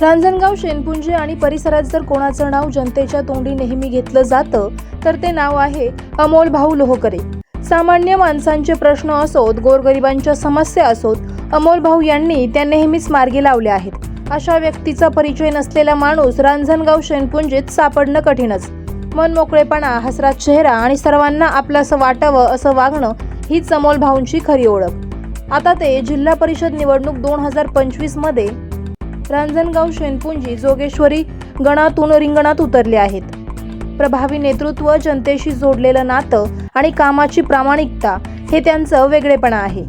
रांजणगाव शेनपुंजे आणि परिसरात जर कोणाचं नाव जनतेच्या तोंडी नेहमी घेतलं जातं तर ते नाव आहे अमोल भाऊ लोहकरे. सामान्य माणसांचे प्रश्न असोत गोरगरिबांच्या समस्या असोत अमोल भाऊ यांनी त्या नेहमीच मार्गी लावल्या आहेत. अशा व्यक्तीचा परिचय नसलेला माणूस रांजणगाव शेनपुंजीत सापडणं कठीणच. मनमोकळेपणा हसरा चेहरा आणि सर्वांना आपलंसं वाटावं असं वागणं हीच अमोल भाऊंची खरी ओळख. आता ते जिल्हा परिषद निवडणूक दोन हजार पंचवीसमध्ये रांजणगाव शेनपुंजी जोगेश्वरी गणातून रिंगणात उतरले आहेत. प्रभावी नेतृत्व जनतेशी जोडलेलं नातं आणि कामाची प्रामाणिकता हे त्यांचं वेगळेपणा आहे.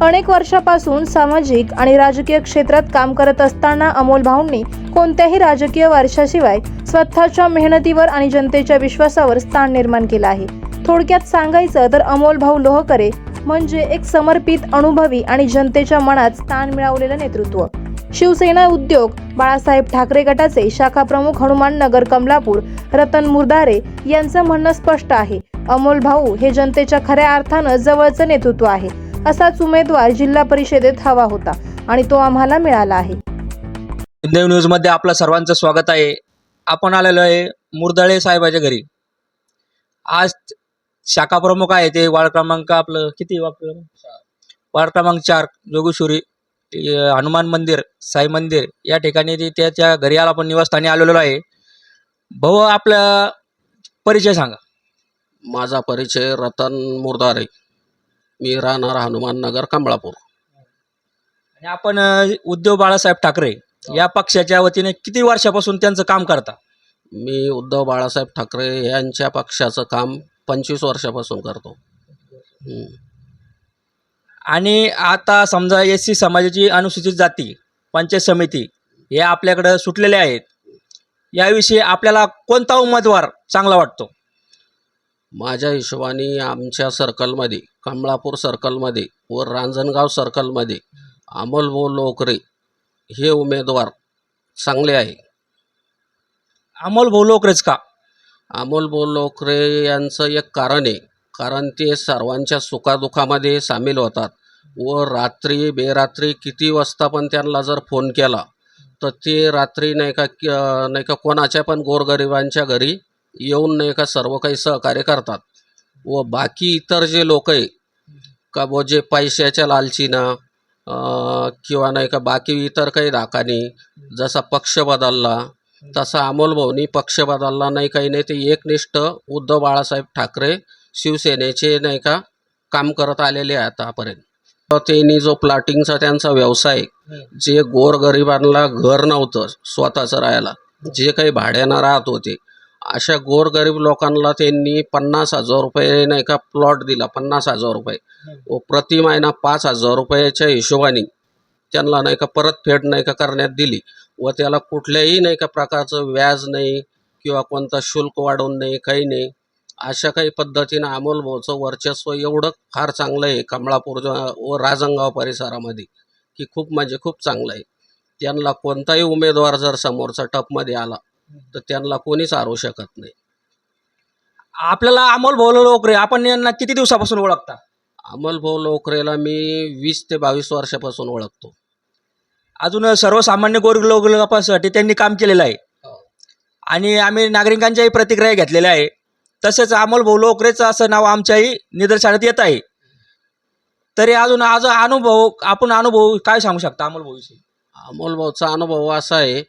अनेक वर्षापासून सामाजिक आणि राजकीय क्षेत्रात काम करत असताना अमोल भाऊंनी कोणत्याही राजकीय वारशाशिवाय स्वतःच्या मेहनतीवर आणि जनतेच्या विश्वासावर स्थान निर्माण केलं आहे. थोडक्यात सांगायचं तर अमोल भाऊ लोहकरे म्हणजे एक समर्पित अनुभवी आणि जनतेच्या मनात स्थान मिळवलेलं नेतृत्व. शिवसेना उद्योग बाळासाहेब ठाकरे गटाचे शाखा प्रमुख हनुमान नगर कमलापूर रतन मुरदारे यांचं म्हणणं स्पष्ट आहे. अमोल भाऊ हे जनतेच्या खऱ्या अर्थानं जवळचं नेतृत्व आहे. असाच उमेदवार जिल्हा परिषदेत हवा होता आणि तो आम्हाला मिळाला आहे. देव न्यूजमध्ये आपलं सर्वांचं स्वागत आहे. आपण आलेलो आहे मुरदळे साहेबाच्या घरी. आज शाखा प्रमुख आहे ते. वार्ड क्रमांक आपलं किती? वार्ड क्रमांक? वार्ड क्रमांक चार जोगेश्वरी. हनुमान मंदिर साई मंदिर या ठिकाणी ते त्याच्या घरी आला आपण निवासस्थानी आलेलो आहे. भाऊ आपला परिचय सांगा. माझा परिचय रतन मुरदारे. मी राहणार हनुमान नगर कमळापूर. आणि आपण उद्धव बाळासाहेब ठाकरे या पक्षाच्या वतीने किती वर्षापासून त्यांचं काम करता? मी उद्धव बाळासाहेब ठाकरे यांच्या पक्षाचं काम पंचवीस वर्षापासून करतो. आणि आता समजा एस सी समाजाची अनुसूचित जाती पंचायत समिती हे आपल्याकडं सुटलेले आहेत. याविषयी आपल्याला कोणता उमेदवार चांगला वाटतो? माझ्या हिशोबाने आमच्या सर्कलमध्ये कमळापूर सर्कलमध्ये व रांजणगाव सर्कलमध्ये अमोल भाऊ लोकरे हे उमेदवार चांगले आहे. अमोल भाऊ लोकरेच का? अमोल भाऊ लोकरे यांचं एक कारण आहे कारण ते सर्वांच्या सुखादुखामध्ये सामील होतात व रात्री बेरात्री किती वाजता पण त्यांना जर फोन केला तर ते रात्री नाही का नाही का कोणाच्या पण गोरगरिबांच्या घरी येऊन नाही का सर्व काही सहकार्य करतात. व बाकी इतर जे लोक आहे का व जे पैशाच्या लालचीनं किंवा नाही का बाकी इतर काही धाकानी जसा पक्ष बदलला तसा अमोल भाऊनी पक्ष बदलला नाही काही नाही ते एकनिष्ठ उद्धव बाळासाहेब ठाकरे शिवसेनेचे नाही का काम करत आलेले आहे आतापर्यंत. तर त्यांनी जो प्लॉटिंगचा त्यांचा व्यवसाय जे गोरगरिबांना घर नव्हतं स्वतःचं राहायला जे काही भाड्यानं राहत होते अशा गोरगरीब लोकांना त्यांनी पन्नास हजार रुपये नाही का प्लॉट दिला पन्नास हजार रुपये. व प्रति महिना पाच हजार रुपयाच्या हिशोबाने त्यांना नाही का परतफेड नाही का करण्यात दिली. व त्याला कुठल्याही नाही का प्रकारचं व्याज नाही किंवा कोणता शुल्क वाढवून नाही काही नाही. अशा काही पद्धतीनं अमोल भाऊचं वर्चस्व एवढं फार चांगलं आहे कमळापूर व राजंगाव परिसरामध्ये की खूप म्हणजे खूप चांगलं आहे. त्यांना कोणताही उमेदवार जर समोरचा टपमध्ये आला तर त्यांना कोणीच आणू शकत नाही. आपल्याला अमोल भाऊ लोकरे आपण यांना किती दिवसापासून ओळखता? अमोल भाऊ लोकरेला मी वीस ते बावीस वर्षापासून ओळखतो. अजून सर्वसामान्य गोर लोकांसाठी त्यांनी काम केलेलं आहे. आणि आम्ही नागरिकांच्याही प्रतिक्रिया घेतलेल्या आहे. तसेच अमोल भाऊ लोकरेचं असं नाव आमच्याही निदर्शनात येत आहे. तरी अजून आज अनुभव आपण अनुभव काय सांगू शकता अमोल भाऊविषयी? अमोल भाऊचा अनुभव असा आहे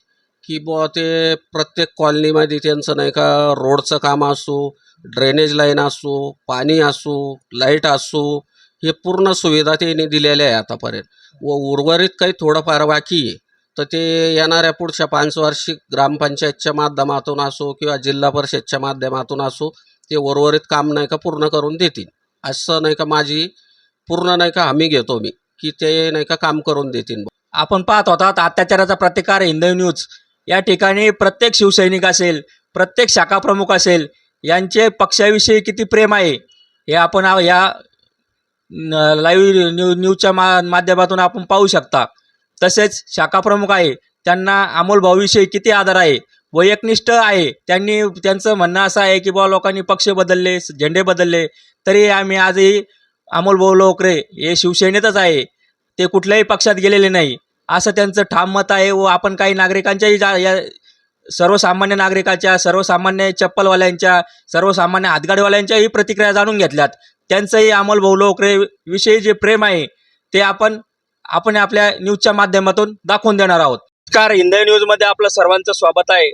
की बुवा ते प्रत्येक कॉलनीमध्ये त्यांचं नाही का रोडचं काम असो ड्रेनेज लाईन असो पाणी असो लाइट असो हे पूर्ण सुविधा त्यांनी दिलेल्या आहे आतापर्यंत. व उर्वरित काही थोडंफार बाकी आहे. तर ते येणाऱ्या पुढच्या पंचवार्षिक ग्रामपंचायतच्या माध्यमातून असो किंवा जिल्हा परिषदच्या माध्यमातून असो ते उर्वरित काम नाही का पूर्ण करून देतील. असं नाही का माझी पूर्ण नाही का हमी घेतो मी की ते नाही का काम करून देतील. आपण पाहत होतात अत्याचाराचा प्रतिकार हिंदू न्यूज. या ठिकाणी प्रत्येक शिवसैनिक असेल प्रत्येक शाखा प्रमुख असेल यांचे पक्षाविषयी किती प्रेम आहे हे आपण या लाईव्ह न्यू न्यूजच्या मा माध्यमातून आपण पाहू शकता. तसेच शाखा प्रमुख आहे. त्यांना अमोल भाऊविषयी किती आदर आहे? व आहे. त्यांनी त्यांचं म्हणणं असं आहे की बुवा लोकांनी पक्ष बदलले झेंडे बदलले तरी आम्ही आजही अमोल भाऊ लोकरे हे शिवसेनेतच आहे. ते कुठल्याही पक्षात गेलेले नाही. असं त्यांचं ठाम मत आहे व आपण काही नागरिकांच्याही जा या सर्वसामान्य नागरिकाच्या सर्वसामान्य चप्पलवाल्यांच्या सर्वसामान्य हातगाडीवाल्यांच्याही प्रतिक्रिया जाणून घेतल्यात. त्यांचंही अमोल भाऊ लोकरे विषयी जे प्रेम आहे ते आपण आपण आपल्या न्यूजच्या माध्यमातून दाखवून देणार आहोत. कार हिंदय न्यूजमध्ये आपलं सर्वांचं स्वागत आहे.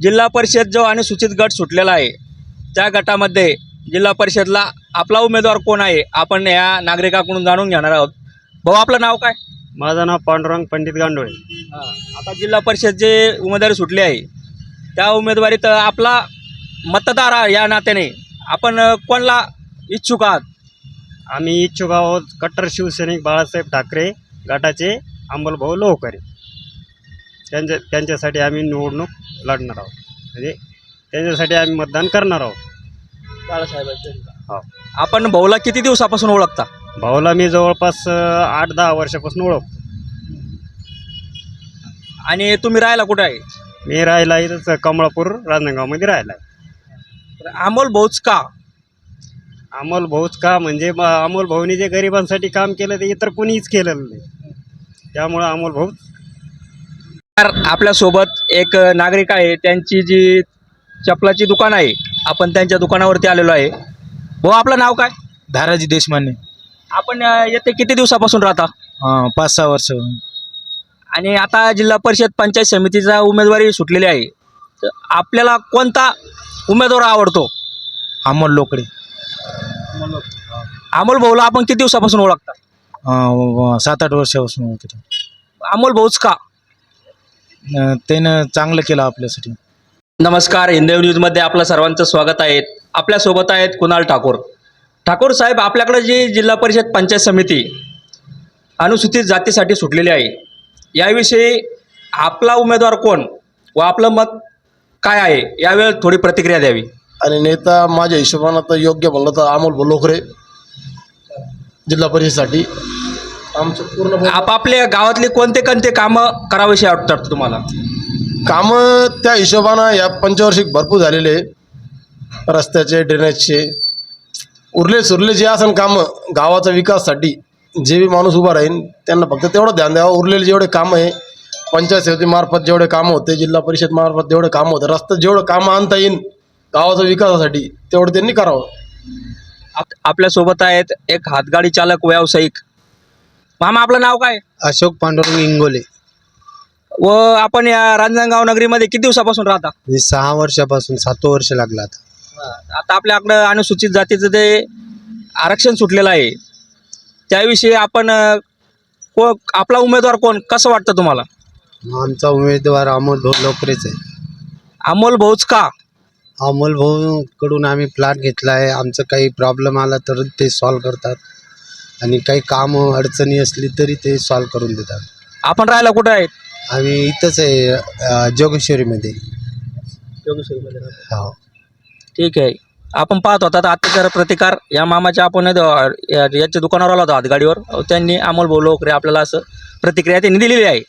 जिल्हा परिषद जो अनुसूचित गट सुटलेला आहे त्या गटामध्ये जिल्हा परिषदला आपला उमेदवार कोण आहे आपण या नागरिकाकडून जाणून घेणार आहोत. भाऊ आपलं नाव काय? माझं नाव पांडुरंग पंडित गांडोळे. आता जिल्हा परिषद जे उमेदवारी सुटली आहे त्या उमेदवारीत आपला मतदार या नात्याने आपण कोणला इच्छुक आहात? आम्ही इच्छुक आहोत कट्टर शिवसैनिक बाळासाहेब ठाकरे गटाचे अंमलभाऊ लोहकरे त्यांच्या त्यांच्यासाठी आम्ही निवडणूक लढणार आहोत. म्हणजे त्यांच्यासाठी आम्ही मतदान करणार आहोत. हो. आपण भाऊला किती दिवसापासून ओळखता? भाऊला मी जवळपास आठ दहा वर्षापासून ओळखतो. आणि तुम्ही राहायला कुठे आहे? मी राहिला इथंच कमळापूर रांजणगावमध्ये राहिला आहे. तर अमोल भाऊच का? अमोल भाऊच का? म्हणजे अमोल भाऊनी जे गरिबांसाठी काम केलं ते इतर कोणीच केलेलं नाही. त्यामुळं अमोल भाऊ आपल्यासोबत एक नागरिक आहे. त्यांची जी चपलाची दुकान आहे आपण त्यांच्या दुकानावरती आलेलो आहे. भाऊ आपलं नाव काय? धाराजी देशमाने. आपण येथे किती दिवसापासून राहता? हां पाच सहा वर्ष आणि आता जिल्हा परिषद पंचायत समितीचा उमेदवारी सुटलेली आहे. तर आपल्याला कोणता उमेदवार आवडतो? अमोल लोकडे अमोल भाऊला आपण किती दिवसापासून ओळखता? अं, सात आठ वर्षापासून ओळखतो. अमोल भाऊच का? अं, त्यानं चांगलं केलं आपल्यासाठी. नमस्कार हिंदवी न्यूजमध्ये आपलं सर्वांचं स्वागत आहे. आपल्यासोबत आहेत कुणाल ठाकूर. ठाकूर साहेब आपल्याकडे जी जिल्हा परिषद पंचायत समिती अनुसूचित जातीसाठी सुटलेली आहे याविषयी आपला उमेदवार कोण व आपलं मत काय आहे यावेळी थोडी प्रतिक्रिया द्यावी. आणि नेता माझ्या हिशोबानं तर योग्य म्हणलं तर अमोल लोकरे जिल्हा परिषदेसाठी. आमचं पूर्ण आपापल्या गावातली कोणते कोणते कामं करावीशी वाटतात तुम्हाला? कामं त्या हिशोबानं या पंचवार्षिक भरपूर झालेले रस्त्याचे ड्रेनेजचे उरले सुरले जे असन कामं गावाचा विकाससाठी जे बी माणूस उभा राहील त्यांना फक्त तेवढं ध्यान द्यावं. उरलेले जेवढे कामं आहे पंचायत समितीमार्फत जेवढे कामं होते जिल्हा परिषद मार्फत जेवढे कामं होते रस्त्यात जेवढं कामं आणता येईल गावाच्या विकासासाठी तेवढं त्यांनी करावं. आप आपल्यासोबत आहेत एक हातगाडी चालक व्यावसायिक. मामा आपलं नाव काय? अशोक पांडुरंग इंगोले. व आपण या रांजणगाव नगरीमध्ये किती दिवसापासून राहता? मी सहा वर्षापासून सातवं वर्ष लागलं आता. आता आपल्याकडं अनुसूचित जातीचं जे आरक्षण सुटलेलं आहे त्याविषयी आपण अ, को आपला उमेदवार कोण? कसं वाटतं तुम्हाला? आमचा उमेदवार अमोल भाऊ लोकरेच आहे. अमोल भाऊच का? अमोल भाऊ कडून आम्ही प्लॅट घेतला आहे. आमचं काही प्रॉब्लेम आला तर ते सॉल्व करतात. आणि काही कामं अडचणी असली तरी ते सॉल्व करून देतात. आपण राहायला कुठं आहेत? आम्ही इथंच आहे अं, जोगेश्वरीमध्ये. हो. ठीक आहे. आपण पाहत होता अत्याचार प्रतिकार. या मामाच्या आपण या- या- याच्या दुकानावर आला होता हातगाडीवर अहो, त्यांनी अमोल भाऊ लोकरे आपल्याला असं प्रतिक्रिया त्यांनी दिलेली आहे.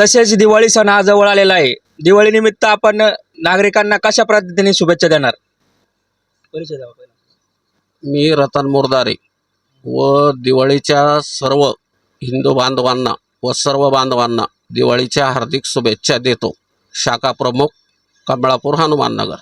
तसेच दिवाळी सण हा जवळ आलेला आहे. दिवाळीनिमित्त आपण नागरिकांना कशा पद्धतीने शुभेच्छा देणार? परिचय द्यावा पहिला. मी रतन मुरदारे व दिवाळीच्या सर्व हिंदू बांधवांना व सर्व बांधवांना दिवाळीच्या हार्दिक शुभेच्छा देतो. शाखा प्रमुख कमळापूर हनुमाननगर.